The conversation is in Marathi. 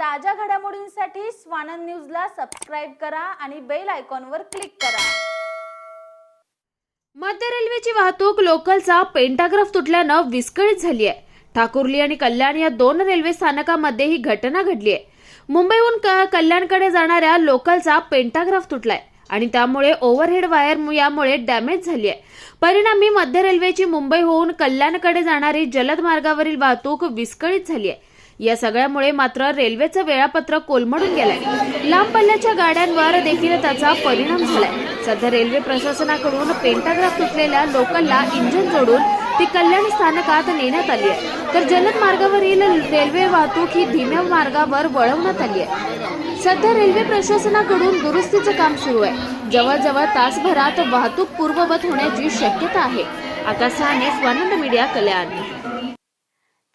ताज्या घडामोडींसाठी स्वानंद न्यूजला सबस्क्राईब करा आणि बेल आयकॉनवर क्लिक करा. मध्य रेल्वेची वाहतूक लोकलचा पेंटाग्राफ तुटल्यानं विस्कळीत झाली आहे ठाकुर्ली आणि कल्याण या दोन रेल्वे स्थानकामध्ये ही घटना घडली आहे मुंबईहून क- कल्याणकडे जाणाऱ्या लोकलचा पेंटाग्राफ तुटलाय आणि त्यामुळे ओव्हरहेड वायर यामुळे डॅमेज झाली आहे परिणामी मध्य रेल्वेची मुंबईहून कल्याणकडे जाणारी जलद मार्गावरील वाहतूक विस्कळीत झाली आहे या सगळ्यामुळे मात्र रेल्वेचं वेळापत्रक कोलमडून गेलंय. लांब पल्ल्याच्या गाड्यांवर देखील त्याचा परिणाम झालाय. सध्या रेल्वे प्रशासनाकडून पेंटाग्राफ तुटलेल्या लोकलला इंजिन जोडून ती कल्याण स्थानकात नेण्यात आली आहे. तर जलद मार्गावरील रेल्वे वाहतूक ही धीम्या मार्गावर वळवण्यात आली आहे. सध्या रेल्वे प्रशासनाकडून दुरुस्तीचं काम सुरू आहे. जवळजवळ तासभरात वाहतूक पूर्ववत होण्याची शक्यता आहे. आता साने स्वानंद मीडिया कल्याण.